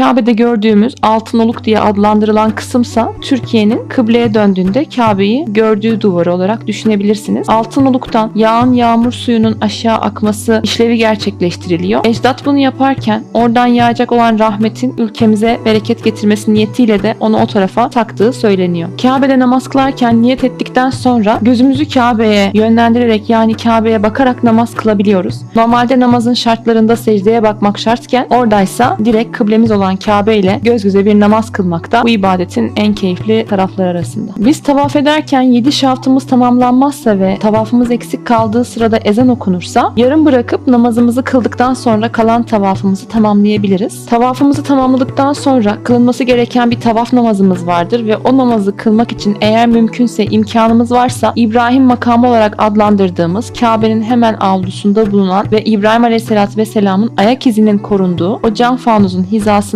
Kabe'de gördüğümüz altın oluk diye adlandırılan kısımsa Türkiye'nin kıbleye döndüğünde Kabe'yi gördüğü duvarı olarak düşünebilirsiniz. Altın oluktan yağan yağmur suyunun aşağı akması işlevi gerçekleştiriliyor. Ecdat bunu yaparken oradan yağacak olan rahmetin ülkemize bereket getirmesi niyetiyle de onu o tarafa taktığı söyleniyor. Kabe'de namaz kılarken niyet ettikten sonra gözümüzü Kabe'ye yönlendirerek yani Kabe'ye bakarak namaz kılabiliyoruz. Normalde namazın şartlarında secdeye bakmak şartken oradaysa direkt kıblemiz olan Kabe ile göz göze bir namaz kılmak da bu ibadetin en keyifli tarafları arasında. Biz tavaf ederken 7 şaftımız tamamlanmazsa ve tavafımız eksik kaldığı sırada ezan okunursa yarım bırakıp namazımızı kıldıktan sonra kalan tavafımızı tamamlayabiliriz. Tavafımızı tamamladıktan sonra kılınması gereken bir tavaf namazımız vardır ve o namazı kılmak için eğer mümkünse imkanımız varsa İbrahim makamı olarak adlandırdığımız Kabe'nin hemen avlusunda bulunan ve İbrahim Aleyhisselatü Vesselam'ın ayak izinin korunduğu o cam fanuzun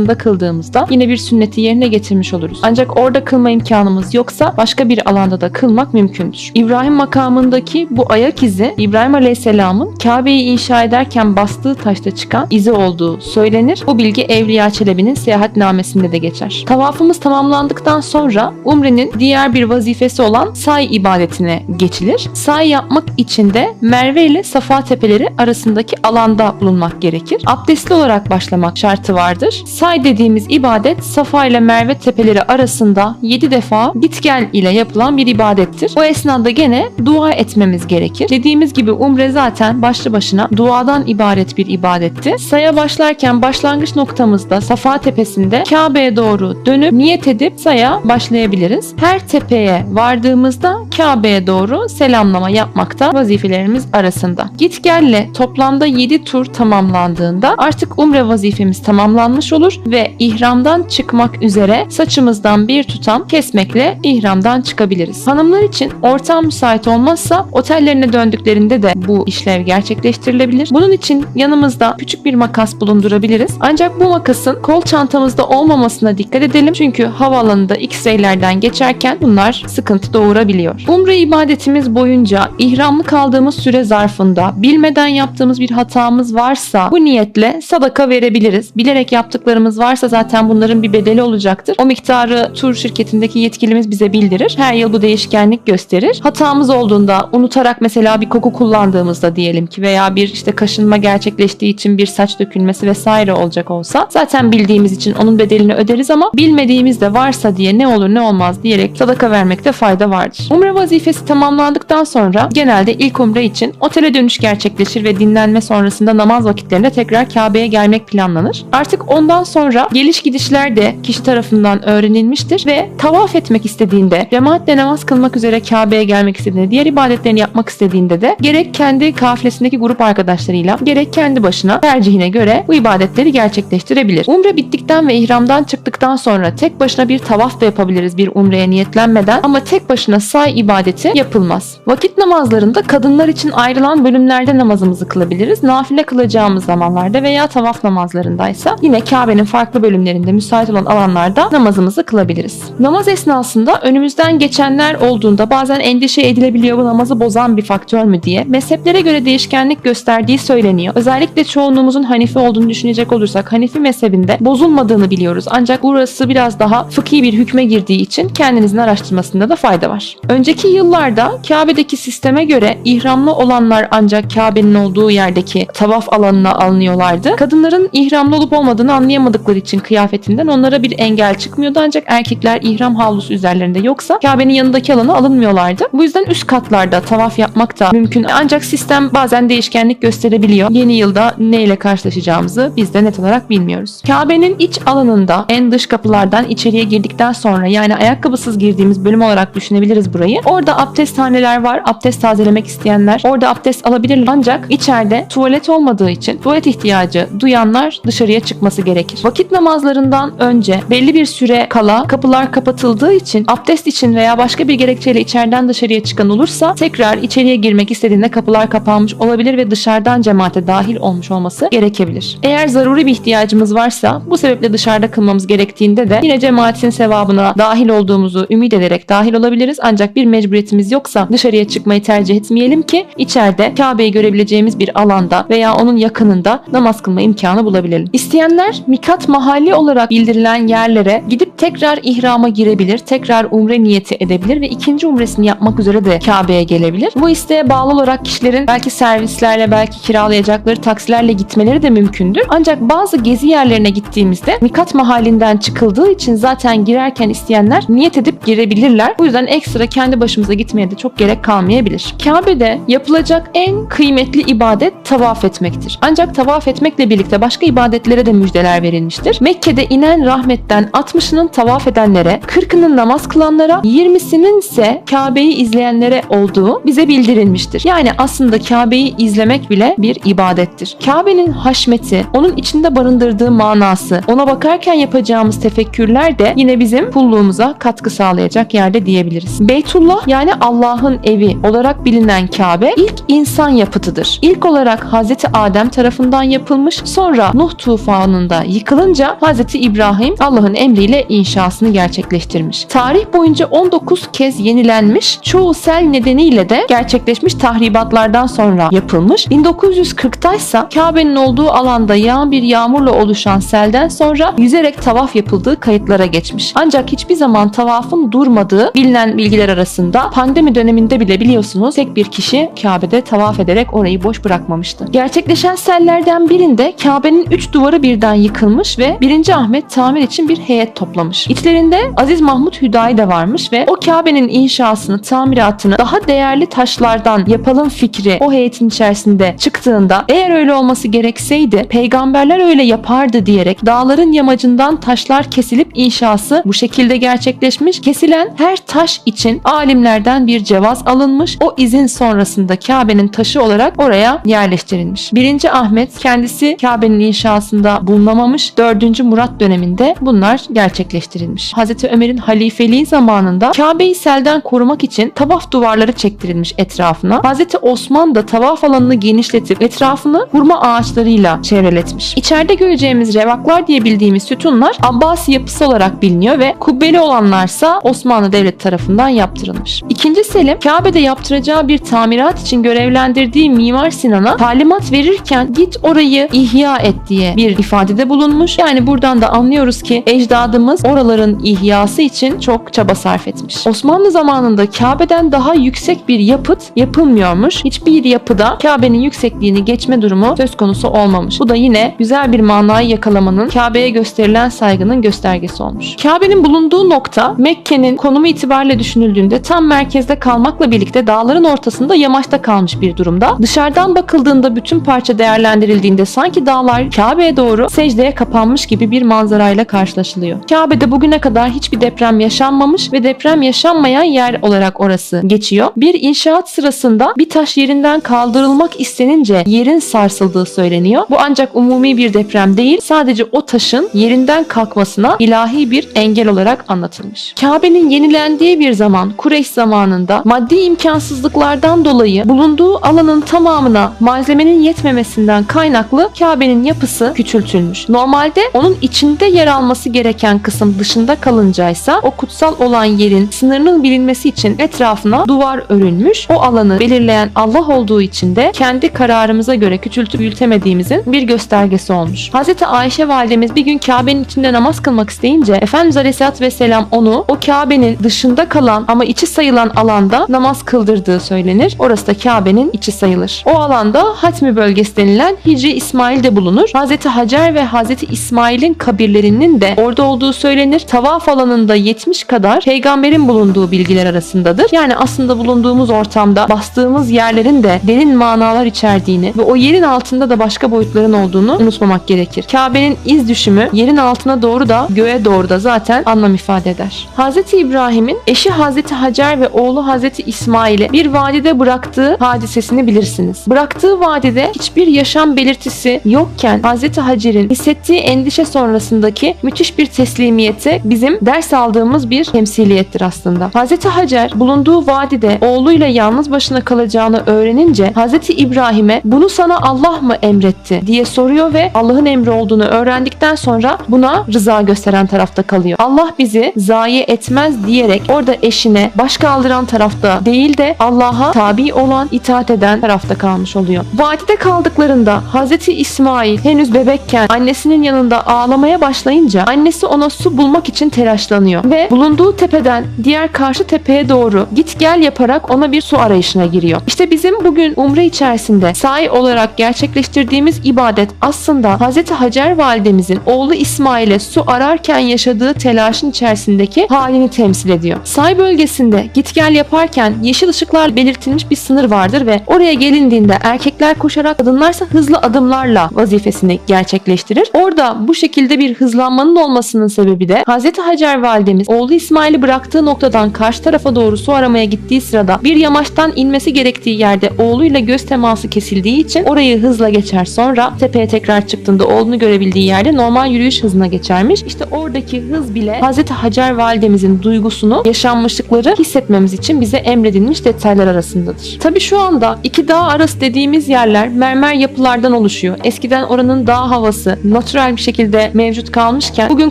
hizasında kıldığımızda yine bir sünneti yerine getirmiş oluruz. Ancak orada kılma imkanımız yoksa başka bir alanda da kılmak mümkündür. İbrahim makamındaki bu ayak izi İbrahim Aleyhisselam'ın Kabe'yi inşa ederken bastığı taşta çıkan izi olduğu söylenir. Bu bilgi Evliya Çelebi'nin seyahatnamesinde de geçer. Tavafımız tamamlandıktan sonra Umre'nin diğer bir vazifesi olan say ibadetine geçilir. Say yapmak için de Merve ile Safa tepeleri arasındaki alanda bulunmak gerekir. Abdestli olarak başlamak şartı vardır. Say dediğimiz ibadet Safa ile Merve tepeleri arasında 7 defa git gel ile yapılan bir ibadettir. O esnada gene dua etmemiz gerekir. Dediğimiz gibi umre zaten başlı başına duadan ibaret bir ibadetti. Saya başlarken başlangıç noktamızda Safa tepesinde Kabe'ye doğru dönüp niyet edip saya başlayabiliriz. Her tepeye vardığımızda Kabe'ye doğru selamlama yapmakta vazifelerimiz arasında. Git gelle toplamda 7 tur tamamlandığında artık umre vazifemiz tamamlanmış olur ve ihramdan çıkmak üzere saçımızdan bir tutam kesmekle ihramdan çıkabiliriz. Hanımlar için ortam müsait olmazsa otellerine döndüklerinde de bu işlev gerçekleştirilebilir. Bunun için yanımızda küçük bir makas bulundurabiliriz. Ancak bu makasın kol çantamızda olmamasına dikkat edelim. Çünkü havaalanında X-ray'lerden geçerken bunlar sıkıntı doğurabiliyor. Umre ibadetimiz boyunca ihramlı kaldığımız süre zarfında bilmeden yaptığımız bir hatamız varsa bu niyetle sadaka verebiliriz. Bilerek yaptıklarımız varsa zaten bunların bir bedeli olacaktır. O miktarı tur şirketindeki yetkilimiz bize bildirir. Her yıl bu değişkenlik gösterir. Hatamız olduğunda unutarak mesela bir koku kullandığımızda diyelim ki veya bir işte kaşınma gerçekleştiği için bir saç dökülmesi vesaire olacak olsa zaten bildiğimiz için onun bedelini öderiz ama bilmediğimiz de varsa diye ne olur ne olmaz diyerek sadaka vermekte fayda vardır. Umre vazifesi tamamlandıktan sonra genelde ilk umre için otele dönüş gerçekleşir ve dinlenme sonrasında namaz vakitlerinde tekrar Kabe'ye gelmek planlanır. Artık ondan sonra geliş gidişler de kişi tarafından öğrenilmiştir ve tavaf etmek istediğinde, cemaatle namaz kılmak üzere Kabe'ye gelmek istediğinde, diğer ibadetlerini yapmak istediğinde de gerek kendi kafilesindeki grup arkadaşlarıyla gerek kendi başına tercihine göre bu ibadetleri gerçekleştirebilir. Umre bittikten ve ihramdan çıktıktan sonra tek başına bir tavaf da yapabiliriz bir umreye niyetlenmeden ama tek başına say ibadeti yapılmaz. Vakit namazlarında kadınlar için ayrılan bölümlerde namazımızı kılabiliriz. Nafile kılacağımız zamanlarda veya tavaf namazlarındaysa yine Kabe'nin farklı bölümlerinde müsait olan alanlarda namazımızı kılabiliriz. Namaz esnasında önümüzden geçenler olduğunda bazen endişe edilebiliyor bu namazı bozan bir faktör mü diye. Mezheplere göre değişkenlik gösterdiği söyleniyor. Özellikle çoğunluğumuzun Hanifi olduğunu düşünecek olursak Hanifi mezhebinde bozulmadığını biliyoruz. Ancak burası biraz daha fıkhi bir hükme girdiği için kendinizin araştırmasında da fayda var. Önceki yıllarda Kabe'deki sisteme göre ihramlı olanlar ancak Kabe'nin olduğu yerdeki tavaf alanına alınıyorlardı. Kadınların ihramlı olup olmadığını anlayamadıkları için kıyafetinden onlara bir engel çıkmıyordu ancak erkekler ihram havlusu üzerlerinde yoksa Kabe'nin yanındaki alana alınmıyorlardı. Bu yüzden üst katlarda tavaf yapmak da mümkün ancak sistem bazen değişkenlik gösterebiliyor. Yeni yılda neyle karşılaşacağımızı biz de net olarak bilmiyoruz. Kabe'nin iç alanında en dış kapılardan içeriye girdikten sonra yani ayakkabısız girdiğimiz bölüm olarak düşünebiliriz burayı. Orada abdesthaneler var. Abdest tazelemek isteyenler orada abdest alabilirler. Ancak içeride tuvalet olmadığı için tuvalet ihtiyacı duyanlar dışarıya çıkması gerekir. Vakit namazlarından önce belli bir süre kala kapılar kapatıldığı için abdest için veya başka bir gerekçeyle içeriden dışarıya çıkan olursa tekrar içeriye girmek istediğinde kapılar kapanmış olabilir ve dışarıdan cemaate dahil olmuş olması gerekebilir. Eğer zaruri bir ihtiyacımız varsa bu sebeple dışarıda kılmamız gerektiğinde de yine cemaatin sevabına dahil olduğumuzu ümit ederek dahil olabiliriz. Ancak bir mecburiyetimiz yoksa dışarıya çıkmayı tercih etmeyelim ki içeride Kabe'yi görebileceğimiz bir alanda veya onun yakınında namaz kılma imkanı bulabilelim. İsteyenler Mikat mikat mahalli olarak bildirilen yerlere gidip tekrar ihrama girebilir, tekrar umre niyeti edebilir ve ikinci umresini yapmak üzere de Kabe'ye gelebilir. Bu isteğe bağlı olarak kişilerin belki servislerle, belki kiralayacakları taksilerle gitmeleri de mümkündür. Ancak bazı gezi yerlerine gittiğimizde mikat mahallinden çıkıldığı için zaten girerken isteyenler niyet edip girebilirler. Bu yüzden ekstra kendi başımıza gitmeye de çok gerek kalmayabilir. Kabe'de yapılacak en kıymetli ibadet tavaf etmektir. Ancak tavaf etmekle birlikte başka ibadetlere de müjdeler verilmiştir. Mekke'de inen rahmetten 60'ının tavaf edenlere, 40'ının namaz kılanlara, 20'sinin ise Kabe'yi izleyenlere olduğu bize bildirilmiştir. Yani aslında Kabe'yi izlemek bile bir ibadettir. Kabe'nin haşmeti, onun içinde barındırdığı manası, ona bakarken yapacağımız tefekkürler de yine bizim kulluğumuza katkı sağlayacak yerde diyebiliriz. Beytullah yani Allah'ın evi olarak bilinen Kabe ilk insan yapıtıdır. İlk olarak Hazreti Adem tarafından yapılmış, sonra Nuh tufanında yıkılınca Hazreti İbrahim Allah'ın emriyle inşasını gerçekleştirmiş. Tarih boyunca 19 kez yenilenmiş, çoğu sel nedeniyle de gerçekleşmiş tahribatlardan sonra yapılmış. 1940'ta ise Kabe'nin olduğu alanda yağan bir yağmurla oluşan selden sonra yüzerek tavaf yapıldığı kayıtlara geçmiş. Ancak hiçbir zaman tavafın durmadığı bilinen bilgiler arasında pandemi döneminde bile biliyorsunuz tek bir kişi Kabe'de tavaf ederek orayı boş bırakmamıştı. Gerçekleşen sellerden birinde Kabe'nin üç duvarı birden yıkılmış ve 1. Ahmet tamir için bir heyet toplamış. İçlerinde Aziz Mahmut Hüdayi de varmış ve o Kabe'nin inşasını, tamiratını daha değerli taşlardan yapalım fikri o heyetin içerisinde çıktığında eğer öyle olması gerekseydi peygamberler öyle yapardı diyerek dağların yamacından taşlar kesilip inşası bu şekilde gerçekleşmiş. Kesilen her taş için alimlerden bir cevaz alınmış. O izin sonrasında Kabe'nin taşı olarak oraya yerleştirilmiş. 1. Ahmet kendisi Kabe'nin inşasında bulunamamış. 4. Murat döneminde bunlar gerçekleştirilmiş. Hazreti Ömer'in halifeliği zamanında Kabe'yi selden korumak için tavaf duvarları çektirilmiş etrafına. Hazreti Osman da tavaf alanını genişletip etrafını hurma ağaçlarıyla çevreletmiş. İçeride göreceğimiz revaklar diye bildiğimiz sütunlar Abbasi yapısı olarak biliniyor ve kubbeli olanlarsa Osmanlı Devleti tarafından yaptırılmış. İkinci Selim Kabe'de yaptıracağı bir tamirat için görevlendirdiği Mimar Sinan'a talimat verirken git orayı ihya et diye bir ifadede bulunmuş. Yani buradan da anlıyoruz ki ecdadımız oraların ihyası için çok çaba sarf etmiş. Osmanlı zamanında Kabe'den daha yüksek bir yapıt yapılmıyormuş. Hiçbir yapıda Kabe'nin yüksekliğini geçme durumu söz konusu olmamış. Bu da yine güzel bir manayı yakalamanın Kabe'ye gösterilen saygının göstergesi olmuş. Kabe'nin bulunduğu nokta Mekke'nin konumu itibariyle düşünüldüğünde tam merkezde kalmakla birlikte dağların ortasında yamaçta kalmış bir durumda. Dışarıdan bakıldığında bütün parça değerlendirildiğinde sanki dağlar Kabe'ye doğru secdeye kapanmış gibi bir manzarayla karşılaşılıyor. Kabe'de bugüne kadar hiçbir deprem yaşanmamış ve deprem yaşanmayan yer olarak orası geçiyor. Bir inşaat sırasında bir taş yerinden kaldırılmak istenince yerin sarsıldığı söyleniyor. Bu ancak umumi bir deprem değil, sadece o taşın yerinden kalkmasına ilahi bir engel olarak anlatılmış. Kabe'nin yenilendiği bir zaman Kureyş zamanında maddi imkansızlıklardan dolayı bulunduğu alanın tamamına malzemenin yetmemesinden kaynaklı Kabe'nin yapısı küçültülmüş. Normalde onun içinde yer alması gereken kısım dışında kalıncaysa o kutsal olan yerin sınırının bilinmesi için etrafına duvar örülmüş. O alanı belirleyen Allah olduğu için de kendi kararımıza göre küçültüp büyütemediğimizin bir göstergesi olmuş. Hz. Ayşe validemiz bir gün Kabe'nin içinde namaz kılmak isteyince Efendimiz Aleyhisselatü Vesselam onu o Kabe'nin dışında kalan ama içi sayılan alanda namaz kıldırdığı söylenir. Orası da Kabe'nin içi sayılır. O alanda Hatmi bölgesi denilen Hicri İsmail de bulunur. Hz. Hacer ve Hz. İsmail'in kabirlerinin de orada olduğu söylenir. Tavaf alanında 70 kadar peygamberin bulunduğu bilgiler arasındadır. Yani aslında bulunduğumuz ortamda bastığımız yerlerin de derin manalar içerdiğini ve o yerin altında da başka boyutların olduğunu unutmamak gerekir. Kabe'nin iz düşümü yerin altına doğru da göğe doğru da zaten anlam ifade eder. Hz. İbrahim'in eşi Hz. Hacer ve oğlu Hz. İsmail'i bir vadide bıraktığı hadisesini bilirsiniz. Bıraktığı vadide hiçbir yaşam belirtisi yokken Hz. Hacer'in hissettiği endişe sonrasındaki müthiş bir teslimiyeti bizim ders aldığımız bir temsiliyettir aslında. Hz. Hacer bulunduğu vadide oğluyla yalnız başına kalacağını öğrenince Hz. İbrahim'e bunu sana Allah mı emretti diye soruyor ve Allah'ın emri olduğunu öğrendikten sonra buna rıza gösteren tarafta kalıyor. Allah bizi zayi etmez diyerek orada eşine baş kaldıran tarafta değil de Allah'a tabi olan, itaat eden tarafta kalmış oluyor. Vadide kaldıklarında Hz. İsmail henüz bebekken annesinin annesinin yanında ağlamaya başlayınca annesi ona su bulmak için telaşlanıyor ve bulunduğu tepeden diğer karşı tepeye doğru git gel yaparak ona bir su arayışına giriyor. İşte bizim bugün umre içerisinde sahi olarak gerçekleştirdiğimiz ibadet aslında Hz. Hacer validemizin oğlu İsmail'e su ararken yaşadığı telaşın içerisindeki halini temsil ediyor. Say bölgesinde git gel yaparken yeşil ışıklar belirtilmiş bir sınır vardır ve oraya gelindiğinde erkekler koşarak kadınlarsa hızlı adımlarla vazifesini gerçekleştirir. Orada bu şekilde bir hızlanmanın olmasının sebebi de Hz. Hacer validemiz oğlu İsmail'i bıraktığı noktadan karşı tarafa doğru su aramaya gittiği sırada bir yamaçtan inmesi gerektiği yerde oğluyla göz teması kesildiği için orayı hızla geçer sonra tepeye tekrar çıktığında oğlunu görebildiği yerde normal yürüyüş hızına geçermiş. İşte oradaki hız bile Hz. Hacer validemizin duygusunu, yaşanmışlıkları hissetmemiz için bize emredilmiş detaylar arasındadır. Tabi şu anda iki dağ arası dediğimiz yerler mermer yapılardan oluşuyor. Eskiden oranın dağ havası natürel bir şekilde mevcut kalmışken bugün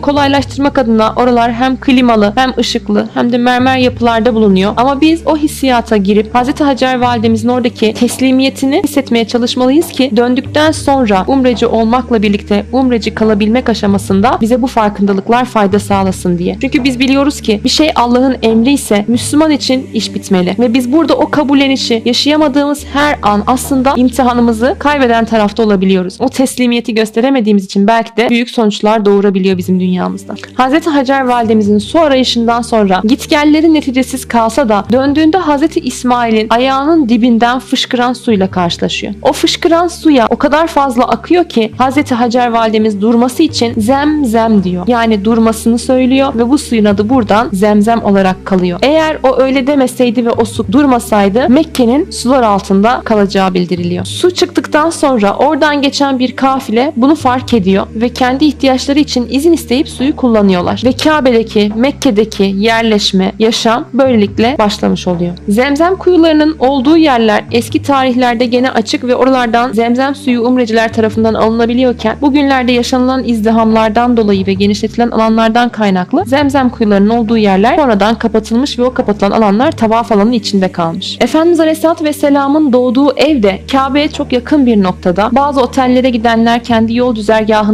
kolaylaştırmak adına oralar hem klimalı hem ışıklı hem de mermer yapılarda bulunuyor. Ama biz o hissiyata girip Hz. Hacer validemizin oradaki teslimiyetini hissetmeye çalışmalıyız ki döndükten sonra umreci olmakla birlikte umreci kalabilmek aşamasında bize bu farkındalıklar fayda sağlasın diye. Çünkü biz biliyoruz ki bir şey Allah'ın emri ise Müslüman için iş bitmeli. Ve biz burada o kabullenişi yaşayamadığımız her an aslında imtihanımızı kaybeden tarafta olabiliyoruz. O teslimiyeti gösteremediğimiz için belki de büyük sonuçlar doğurabiliyor bizim dünyamızda. Hz. Hacer validemizin su arayışından sonra gitgelleri neticesiz kalsa da döndüğünde Hz. İsmail'in ayağının dibinden fışkıran suyla karşılaşıyor. O fışkıran suya o kadar fazla akıyor ki Hz. Hacer validemiz durması için zem zem diyor. Yani durmasını söylüyor ve bu suyun adı buradan zemzem olarak kalıyor. Eğer o öyle demeseydi ve o su durmasaydı Mekke'nin sular altında kalacağı bildiriliyor. Su çıktıktan sonra oradan geçen bir kafile bunu fark ediyor ve kendi ihtiyaçları için izin isteyip suyu kullanıyorlar. Ve Kabe'deki, Mekke'deki yerleşme, yaşam böylelikle başlamış oluyor. Zemzem kuyularının olduğu yerler eski tarihlerde gene açık ve oralardan zemzem suyu umreciler tarafından alınabiliyorken bugünlerde yaşanılan izdihamlardan dolayı ve genişletilen alanlardan kaynaklı zemzem kuyularının olduğu yerler sonradan kapatılmış ve o kapatılan alanlar tavaf alanının içinde kalmış. Efendimiz Aleyhisselatü Vesselam'ın doğduğu ev de Kabe'ye çok yakın bir noktada. Bazı otellere gidenler kendi yol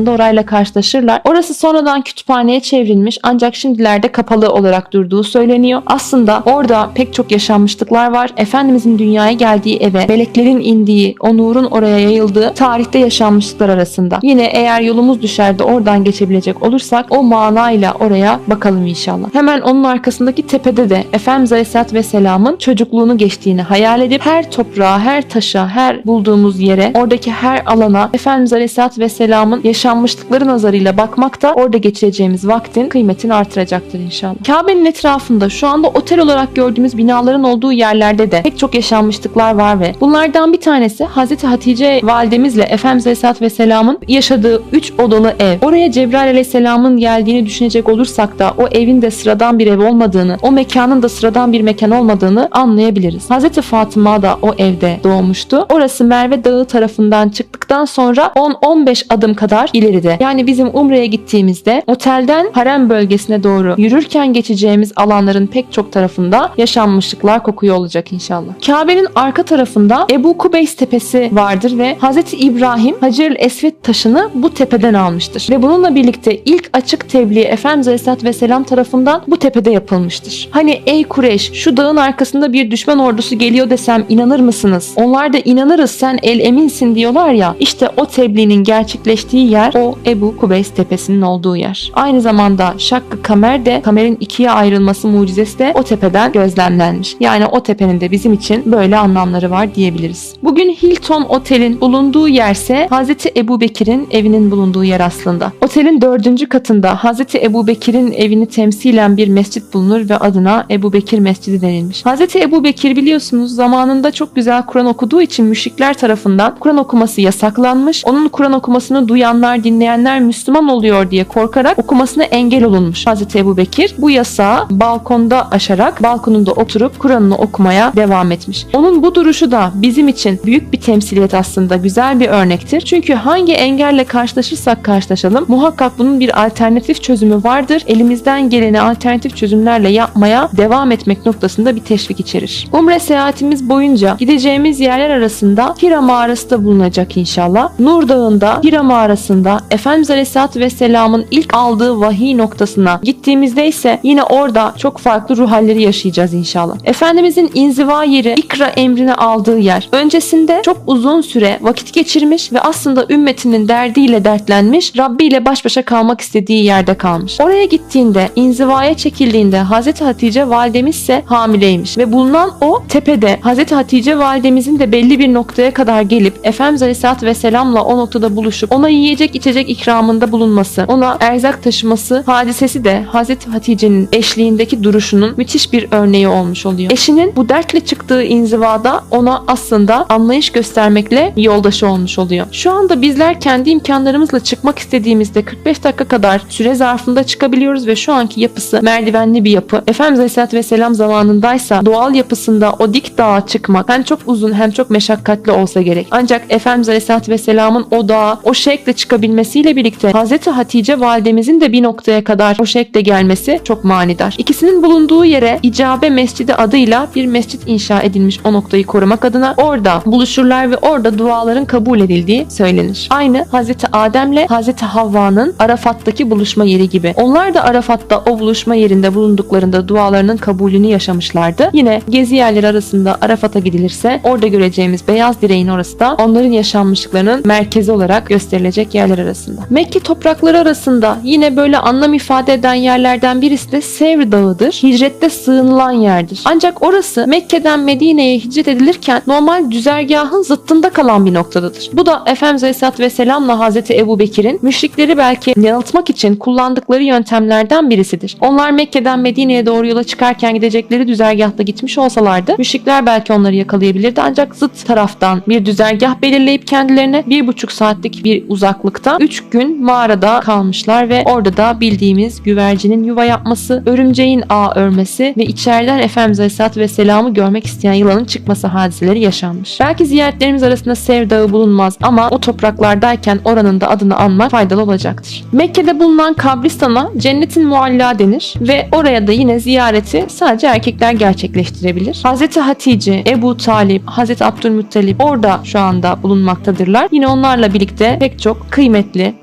düzergahında orayla karşılaşırlar. Orası sonradan kütüphaneye çevrilmiş ancak şimdilerde kapalı olarak durduğu söyleniyor. Aslında orada pek çok yaşanmışlıklar var. Efendimizin dünyaya geldiği eve, meleklerin indiği, o nurun oraya yayıldığı tarihte yaşanmışlıklar arasında. Yine eğer yolumuz düşer de oradan geçebilecek olursak o manayla oraya bakalım inşallah. Hemen onun arkasındaki tepede de Efendimiz Aleyhisselatü Vesselam'ın çocukluğunu geçtiğini hayal edip her toprağa, her taşa, her bulduğumuz yere, oradaki her alana Efendimiz Aleyhisselatü Vesselam'ın yaşanmışlıkları nazarıyla bakmak da orada geçireceğimiz vaktin kıymetini artıracaktır inşallah. Kabe'nin etrafında şu anda otel olarak gördüğümüz binaların olduğu yerlerde de pek çok yaşanmışlıklar var ve bunlardan bir tanesi Hazreti Hatice validemizle Efendimiz Aleyhisselatü Vesselam'ın yaşadığı 3 odalı ev. Oraya Cebrail Aleyhisselam'ın geldiğini düşünecek olursak da o evin de sıradan bir ev olmadığını, o mekanın da sıradan bir mekan olmadığını anlayabiliriz. Hazreti Fatıma da o evde doğmuştu. Orası Merve Dağı tarafından çıktıktan sonra 10-15 adım kadar ileride. Yani bizim Umre'ye gittiğimizde otelden harem bölgesine doğru yürürken geçeceğimiz alanların pek çok tarafında yaşanmışlıklar kokuyor olacak inşallah. Kabe'nin arka tarafında Ebu Kubeys tepesi vardır ve Hazreti İbrahim Hacer-ül Esved taşını bu tepeden almıştır. Ve bununla birlikte ilk açık tebliğ Efendimiz Aleyhisselatü Vesselam tarafından bu tepede yapılmıştır. Hani ey Kureyş şu dağın arkasında bir düşman ordusu geliyor desem inanır mısınız? Onlar da inanırız sen el eminsin diyorlar ya. İşte o tebliğinin gerçekleştiği yer o Ebu Kubeys tepesinin olduğu yer. Aynı zamanda Şakkı Kamer de kamerin ikiye ayrılması mucizesi de o tepeden gözlemlenmiş. Yani o tepenin de bizim için böyle anlamları var diyebiliriz. Bugün Hilton Otel'in bulunduğu yerse Hazreti Ebu Bekir'in evinin bulunduğu yer aslında. Otelin dördüncü katında Hazreti Ebu Bekir'in evini temsilen bir mescit bulunur ve adına Ebu Bekir Mescidi denilmiş. Hazreti Ebu Bekir biliyorsunuz zamanında çok güzel Kur'an okuduğu için müşrikler tarafından Kur'an okuması yasaklanmış. Onun Kur'an okumasını duyanlar, dinleyenler Müslüman oluyor diye korkarak okumasına engel olunmuş. Hazreti Ebu Bekir bu yasağı balkonda aşarak balkonunda oturup Kur'an'ını okumaya devam etmiş. Onun bu duruşu da bizim için büyük bir temsiliyet aslında güzel bir örnektir. Çünkü hangi engelle karşılaşırsak karşılaşalım muhakkak bunun bir alternatif çözümü vardır. Elimizden geleni alternatif çözümlerle yapmaya devam etmek noktasında bir teşvik içerir. Umre seyahatimiz boyunca gideceğimiz yerler arasında Hira mağarası da bulunacak inşallah. Nur Dağı'nda Hira mağarasında Efendimiz Aleyhisselatü Vesselam'ın ilk aldığı vahiy noktasına gittiğimizde ise yine orada çok farklı ruh halleri yaşayacağız inşallah. Efendimizin inziva yeri ikra emrini aldığı yer. Öncesinde çok uzun süre vakit geçirmiş ve aslında ümmetinin derdiyle dertlenmiş, Rabbi ile baş başa kalmak istediği yerde kalmış. Oraya gittiğinde, inzivaya çekildiğinde Hazreti Hatice validemiz ise hamileymiş ve bulunan o tepede Hazreti Hatice validemizin de belli bir noktaya kadar gelip Efendimiz Aleyhisselatü Vesselam'la o noktada buluşup ona yiyecek içecek ikramında bulunması, ona erzak taşıması hadisesi de Hazreti Hatice'nin eşliğindeki duruşunun müthiş bir örneği olmuş oluyor. Eşinin bu dertle çıktığı inzivada ona aslında anlayış göstermekle yoldaşı olmuş oluyor. Şu anda bizler kendi imkanlarımızla çıkmak istediğimizde 45 dakika kadar süre zarfında çıkabiliyoruz ve şu anki yapısı merdivenli bir yapı. Efendimiz Aleyhisselatü Vesselam zamanındaysa doğal yapısında o dik dağa çıkmak hem çok uzun hem çok meşakkatli olsa gerek. Ancak Efendimiz Aleyhisselatü Vesselam'ın o dağa o şekle çıkabilmesiyle birlikte Hazreti Hatice validemizin de bir noktaya kadar o şekle gelmesi çok manidar. İkisinin bulunduğu yere İcabe Mescidi adıyla bir mescit inşa edilmiş o noktayı korumak adına orada buluşurlar ve orada duaların kabul edildiği söylenir. Aynı Hazreti Adem'le Hazreti Havva'nın Arafat'taki buluşma yeri gibi. Onlar da Arafat'ta o buluşma yerinde bulunduklarında dualarının kabulünü yaşamışlardı. Yine gezi yerleri arasında Arafat'a gidilirse orada göreceğimiz beyaz direğin orası da onların yaşanmışlıklarının merkezi olarak gösterilecek yerler arasında. Mekke toprakları arasında yine böyle anlam ifade eden yerlerden birisi de Sevr Dağı'dır. Hicrette sığınılan yerdir. Ancak orası Mekke'den Medine'ye hicret edilirken normal düzergahın zıttında kalan bir noktadadır. Bu da Efendimiz Aleyhisselatü Vesselam'la Hazreti Ebu Bekir'in müşrikleri belki yanıltmak için kullandıkları yöntemlerden birisidir. Onlar Mekke'den Medine'ye doğru yola çıkarken gidecekleri düzergahta gitmiş olsalardı müşrikler belki onları yakalayabilirdi ancak zıt taraftan bir düzergah belirleyip kendilerine bir buçuk saatlik bir uzaklıkta 3 gün mağarada kalmışlar ve orada da bildiğimiz güvercinin yuva yapması, örümceğin ağ örmesi ve içeriden Efendimiz Aleyhisselatü Vesselam'ı görmek isteyen yılanın çıkması hadiseleri yaşanmış. Belki ziyaretlerimiz arasında Sev Dağı bulunmaz ama o topraklardayken oranın da adını anmak faydalı olacaktır. Mekke'de bulunan kabristana cennetin mualla denir ve oraya da yine ziyareti sadece erkekler gerçekleştirebilir. Hazreti Hatice, Ebu Talip, Hazreti Abdülmuttalip orada şu anda bulunmaktadırlar. Yine onlarla birlikte pek çok kıymetli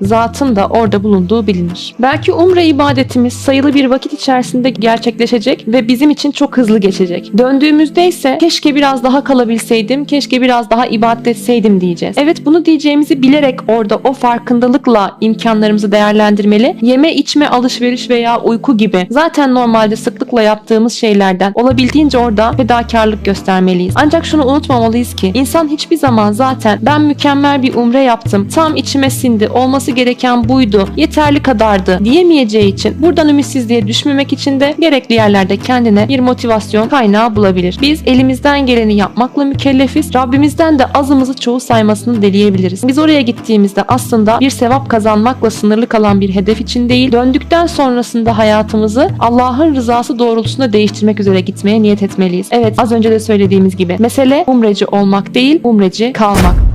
zatın da orada bulunduğu bilinir. Belki umre ibadetimiz sayılı bir vakit içerisinde gerçekleşecek ve bizim için çok hızlı geçecek. Döndüğümüzde ise keşke biraz daha kalabilseydim, keşke biraz daha ibadet etseydim diyeceğiz. Evet bunu diyeceğimizi bilerek orada o farkındalıkla imkanlarımızı değerlendirmeli. Yeme, içme, alışveriş veya uyku gibi zaten normalde sıklıkla yaptığımız şeylerden olabildiğince orada fedakarlık göstermeliyiz. Ancak şunu unutmamalıyız ki insan hiçbir zaman zaten ben mükemmel bir umre yaptım, tam içime sindi, olması gereken buydu, yeterli kadardı diyemeyeceği için buradan ümitsizliğe düşmemek için de gerekli yerlerde kendine bir motivasyon kaynağı bulabilir. Biz elimizden geleni yapmakla mükellefiz. Rabbimizden de azımızı çoğu saymasını dileyebiliriz. Biz oraya gittiğimizde aslında bir sevap kazanmakla sınırlı kalan bir hedef için değil, döndükten sonrasında hayatımızı Allah'ın rızası doğrultusunda değiştirmek üzere gitmeye niyet etmeliyiz. Evet az önce de söylediğimiz gibi mesele umreci olmak değil, umreci kalmak.